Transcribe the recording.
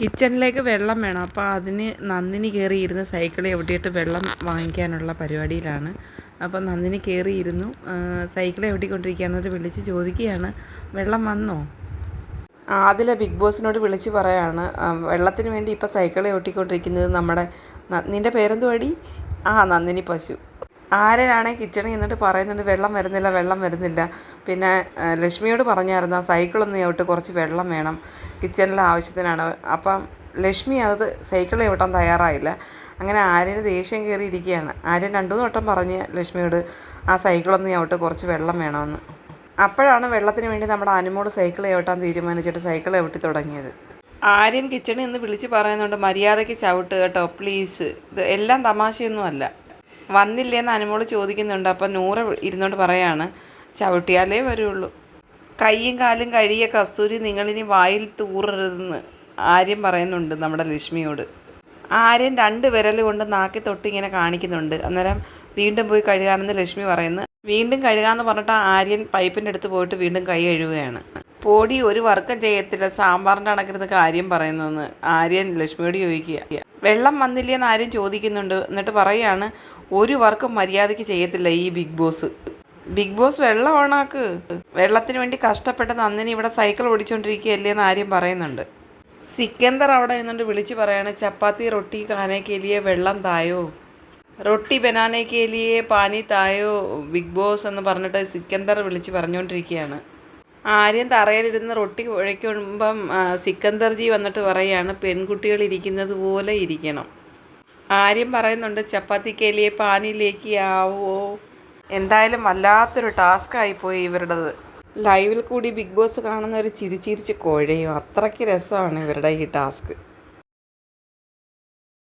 കിച്ചണിലേക്ക് വെള്ളം വേണം. അപ്പോൾ അതിന് നന്ദിനി കയറി ഇരുന്ന് സൈക്കിൾ ചവിട്ടിയിട്ട് വെള്ളം വാങ്ങിക്കാനുള്ള പരിപാടിയിലാണ്. അപ്പോൾ നന്ദിനി കയറി ഇരുന്നു സൈക്കിൾ ചവിട്ടിക്കൊണ്ടിരിക്കുകയാണ് എന്നിട്ട് വിളിച്ച് ചോദിക്കുകയാണ്. വെള്ളം വന്നോ? ആദില ബിഗ് ബോസിനോട് വിളിച്ച് പറയാണ്. വെള്ളത്തിന് വേണ്ടി ഇപ്പോൾ സൈക്കിൾ ഓട്ടിക്കൊണ്ടിരിക്കുന്നത് നമ്മുടെ നിന്റെ പേരെന്തുവാടി? ആ നന്ദിനി പശു. ആരനാണെ കിച്ചണിൽ നിന്നിട്ട് പറയുന്നുണ്ട് വെള്ളം വരുന്നില്ല വെള്ളം വരുന്നില്ല. പിന്നെ ലക്ഷ്മിയോട് പറഞ്ഞായിരുന്നു ആ സൈക്കിളൊന്ന് ചവിട്ട് കുറച്ച് വെള്ളം വേണം കിച്ചണിലെ ആവശ്യത്തിനാണ്. അപ്പം ലക്ഷ്മി അത് സൈക്കിൾ ചവിട്ടാൻ തയ്യാറായില്ല. അങ്ങനെ ആര്യന് ദേഷ്യം കയറിയിരിക്കുകയാണ് ആര്യൻ രണ്ടു വട്ടം പറഞ്ഞ് ലക്ഷ്മിയോട് ആ സൈക്കിളൊന്ന് ചവിട്ട് കുറച്ച് വെള്ളം വേണമെന്ന്. അപ്പോഴാണ് വെള്ളത്തിന് വേണ്ടി നമ്മുടെ അനുമോട് സൈക്കിൾ ചവിട്ടാൻ തീരുമാനിച്ചിട്ട് സൈക്കിൾ ചവിട്ടി തുടങ്ങിയത്. ആര്യൻ കിച്ചണിൽ നിന്ന് വിളിച്ച് പറയുന്നുണ്ട് മര്യാദയ്ക്ക് ചവിട്ട് കേട്ടോ പ്ലീസ്. ഇത് എല്ലാം തമാശയൊന്നുമല്ല. വന്നില്ലേന്ന് അനുമോൾ ചോദിക്കുന്നുണ്ട്. അപ്പം നൂറ് ഇരുന്നോണ്ട് പറയാണ്. ചവിട്ടിയാലേ വരുള്ളൂ. കൈയും കാലും കഴിയ കസ്തൂരി നിങ്ങളിനി വായിൽ തൂറരുതെന്ന് ആര്യം പറയുന്നുണ്ട് നമ്മുടെ ലക്ഷ്മിയോട്. ആര്യം രണ്ട് വിരൽ കൊണ്ട് നാക്കി തൊട്ട് ഇങ്ങനെ കാണിക്കുന്നുണ്ട്. അന്നേരം വീണ്ടും പോയി കഴുകാനെന്ന് ലക്ഷ്മി പറയുന്നു. വീണ്ടും കഴുകാമെന്ന് പറഞ്ഞിട്ട് ആര്യൻ പൈപ്പിന്റെ അടുത്ത് പോയിട്ട് വീണ്ടും കൈ കഴുകുകയാണ്. പൊടി ഒരു വർക്കം ചെയ്യത്തില്ല. സാമ്പാറിന്റെ കണക്കിരുന്ന് കാര്യം പറയുന്നു ആര്യൻ ലക്ഷ്മിയോട് ചോദിക്കുക. വെള്ളം വന്നില്ലേന്ന് ആര്യം ചോദിക്കുന്നുണ്ട്. എന്നിട്ട് പറയുകയാണ് ഒരു വർക്കും മര്യാദയ്ക്ക് ചെയ്യത്തില്ല ഈ ബിഗ് ബോസ്. ബിഗ് ബോസ് വെള്ളം ഓണാക്ക്. വെള്ളത്തിന് വേണ്ടി കഷ്ടപ്പെട്ട നന്ദിനി ഇവിടെ സൈക്കിൾ ഓടിച്ചുകൊണ്ടിരിക്കുകയല്ലേ എന്ന് ആര്യം പറയുന്നുണ്ട്. സിക്കന്ദർ അവിടെ നിന്നുകൊണ്ട് വിളിച്ച് പറയാണ് ചപ്പാത്തി റൊട്ടി കാനേ കേലിയെ വെള്ളം തായോ? റൊട്ടി ബനാനെ കേലിയെ പാനി തായോ? ബിഗ് ബോസ് എന്ന് പറഞ്ഞിട്ട് സിക്കന്ദർ വിളിച്ച് പറഞ്ഞുകൊണ്ടിരിക്കുകയാണ് ആര്യം തറയിലിരുന്ന് റൊട്ടി കുഴയ്ക്കുമ്പം സിക്കന്ദർജി വന്നിട്ട് പറയാണ് പെൺകുട്ടികൾ ഇരിക്കുന്നത് പോലെ ഇരിക്കണം. ആര്യം പറയുന്നുണ്ട് ചപ്പാത്തി കേലിയെ പാനിയിലേക്ക് ആവോ? എന്തായാലും വല്ലാത്തൊരു ടാസ്ക് ആയിപ്പോയി ഇവരുടേത്. ലൈവിൽ കൂടി ബിഗ് ബോസ് കാണുന്ന ഒരു ചിരിച്ചിരിച്ച് കുഴയും. അത്രയ്ക്ക് രസമാണ് ഇവരുടെ ഈ ടാസ്ക്.